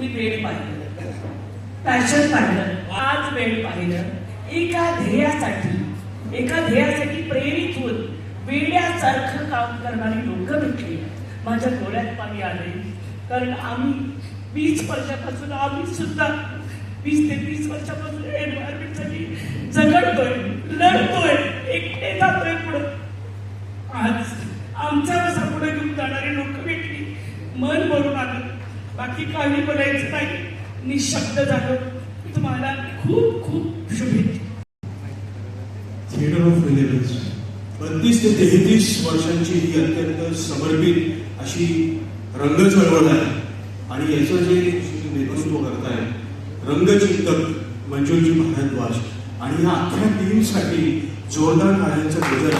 मी वेळ पाहिलं. पॅशन पाहिलं. आज वेळ पाहिलं. एका ध्येयासाठी एका ध्येयासाठी प्रेरित होत वेड्यासारखं काम करणारी लोक भेटली. माझ्या डोळ्यात पाणी आले कारण आम्ही वीस वर्षापासून आम्ही सुद्धा वीस ते तीस वर्षापासून एन्व्हायरमेंटसाठी झगडतोय लढतोय एकटे जातोय पुढे. आज आमच्या असा पुढे घेऊन जाणारी लोक भेटली. मन भरून आलं. बाकी काही बोलायचं नाही. निशब्द झालं. तुम्हाला खूप खूप शुभेच्छा. थिएटर ऑफ बत्तीस ते तेहतीस वर्षांची ही अत्यंत समर्पित अशी रंग चळवळ आहे. आणि याचं जे नेतृत्व करताय रंगचिंतक मंजुलजी भारद्वाज. आणि या अख्ख्या टीमसाठी जोरदार टाळ्यांचं गजर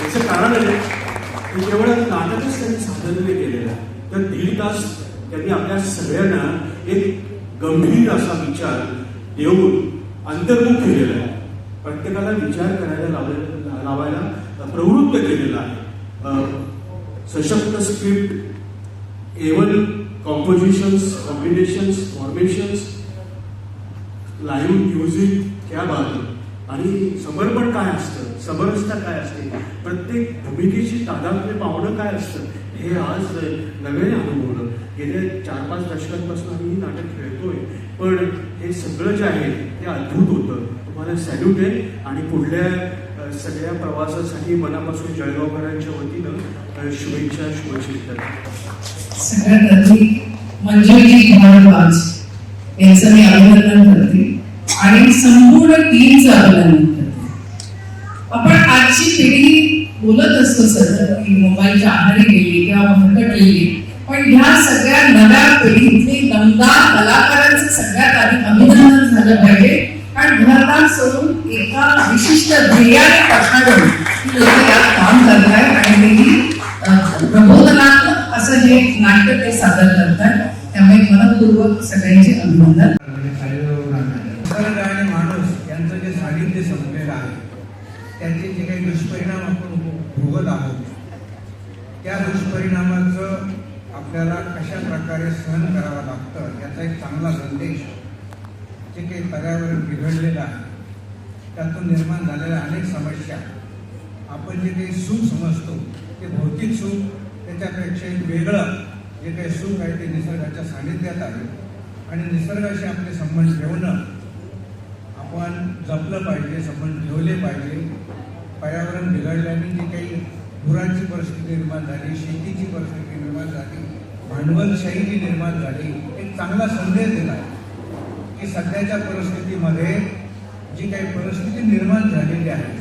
त्याचं कारण आहे की केवळ नाटकच त्यांनी सादर केलेलं आहे. तर दीड तास त्यांनी आपल्या सगळ्यांना एक गंभीर असा विचार देऊन अंतर्मुख केलेला आहे. प्रत्येकाला विचार करायला लावलेला लावायला प्रवृत्त केलेला आहे. सशक्त script A1 compositions combinations formations live music त्या बाबत आणि समर्पण काय असतं? समरसता काय असते? प्रत्येक भूमिकेची तादात्म्य पावणं काय असतं? हे आज नव्याने अनुभवलं. गेल्या चार पाच दशकांपासून आम्ही नाटक खेळतोय. पण हे सगळं जे आहे ते अद्भुत होतं. तुम्हाला सॅल्यूट आहे. आणि पुढल्या सगळ्या प्रवासासाठी मनापासून जळगावकरांच्या वतीनं अ, शुभेच्छा शुभचिंतन. सगळ्यात आधी मंजुळजी भारद्वाज यांचं मी अभिनंदन आणि संपूर्ण टीमचं अभिनंदन आपण आजची पिढी बोलत असतो सर की मोबाईलच्या आहारी गेली किंवा भरकटलेली पण ह्या सगळ्या नव्या पिढीतले दमदार कलाकारांचं सगळ्यात आधी अभिनंदन झालं पाहिजे. कारण घरात सोडून एका विशिष्ट ध्येयाने पछाडून ही लोक यात काम करतायत आणि तेही प्रबोधनात्मक असं हे नाट्य ते सादर करतात त्यामुळे मनपूर्वक सगळ्यांचे अभिनंदन निसर्ग आणि माणूस यांचं ते समजलेलं संपलेलं आहे. त्याचे जे काही दुष्परिणाम आपण भोगत आहोत त्या दुष्परिणामाचं आपल्याला कशा प्रकारे सहन करावं लागतं याचा एक चांगला संदेश जे काही पर्यावरण बिघडलेलं आहे त्यातून निर्माण झालेल्या अनेक समस्या आपण जे काही सुख समजतो ते भौतिक सुख त्याच्यापेक्षा एक वेगळं जे काही सुख आहे ते निसर्गाच्या सानिध्यात आहे. आणि निसर्गाशी आपले संबंध ठेवणं जपलं पाहिजे संबंध ठेवले पाहिजे. पर्यावरण बिघडल्याने जी काही पुराची परिस्थिती निर्माण झाली शेतीची परिस्थिती निर्माण झाली भांडवलशाही जी निर्माण झाली एक चांगला संदेश दिला. की सध्याच्या परिस्थितीमध्ये जी काही परिस्थिती निर्माण झालेली आहे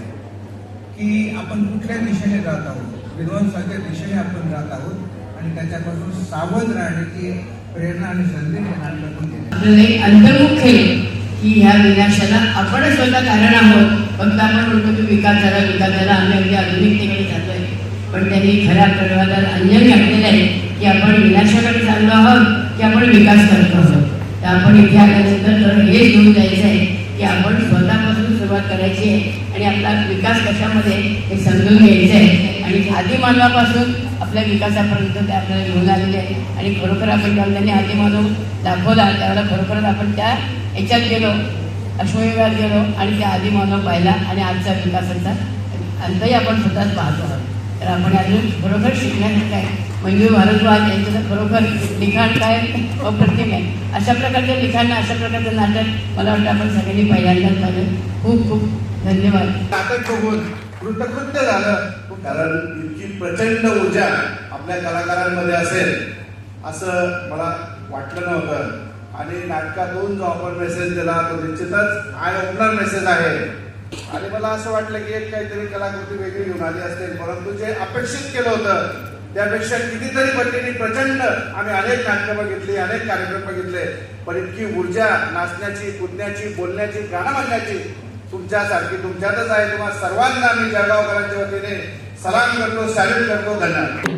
की आपण कुठल्या दिशेने जात आहोत? विध्वंसाच्या दिशेने आपण जात आहोत आणि त्याच्यापासून सावध राहण्याची प्रेरणा आणि संदेश या नाटकातून दिला अंतर्मुख केले की ह्या विनाशाला आपण स्वतः कारण आहोत. फक्त आपण म्हणतो की विकास झाला विकास झाला आम्ही अगदी आधुनिकतेकडे आहे पण त्यांनी खऱ्या प्रवादात अंजन घातलेलं आहे की आपण विनाशाकडे चाललो आहोत की आपण विकास करतो आहोत. तर आपण इथे आल्यानंतर तर हेच घेऊन जायचं आहे की आपण स्वतःपासून सुरुवात करायची आहे आणि आपला विकास कशामध्ये हे समजून घ्यायचं आहे. आणि आदिमानवापासून आपल्या विकासापर्यंत ते आपल्याला घेऊन आलेले आहे. आणि खरोखर आपण त्यांनी त्यांनी मानव दाखवला त्यावेळेला खरोखरच आपण त्या ह्याच्यात गेलो अश्वयुगात गेलो आणि त्या आधी मानव पाहिला आणि आजचा विकासाचा अंतही आपण स्वतःच पाहतो आहोत. तर आपण अजून खरोखर शिकण्यासारखं आहे. मंजू भारद्वाज यांचं खरोखर लिखाण काय अप्रतिम आहे. अशा प्रकारचं लिखाण अशा प्रकारचं नाटक मला वाटतं आपण सगळ्यांनी पहिल्यांदाच पाहिलं. खूप खूप धन्यवाद. नाटक बघून कृतकृत्य झालं. कारण इतकी प्रचंड ऊर्जा आपल्या कलाकारांमध्ये असेल असं मला वाटलं नव्हतं. आणि नाटकातून जो आपण मेसेज दिला तो निश्चितच आय ओपनर मेसेज आहे. आणि मला असं वाटलं की एक काहीतरी कलाकृती वेगळी घेऊन आली असेल परंतु जे अपेक्षित केलं होतं त्यापेक्षा कितीतरी पटीने प्रचंड आम्ही अनेक नाटकं बघितली अनेक कार्यक्रम बघितले पण इतकी ऊर्जा नाचण्याची कुदण्याची बोलण्याची गाणं म्हणण्याची तुमच्यासारखी तुमच्यातच आहे. तुम्हाला सर्वांना आम्ही जळगावकरांच्या वतीने सलाम करतो सॅल्यूट करतो धन्यवाद.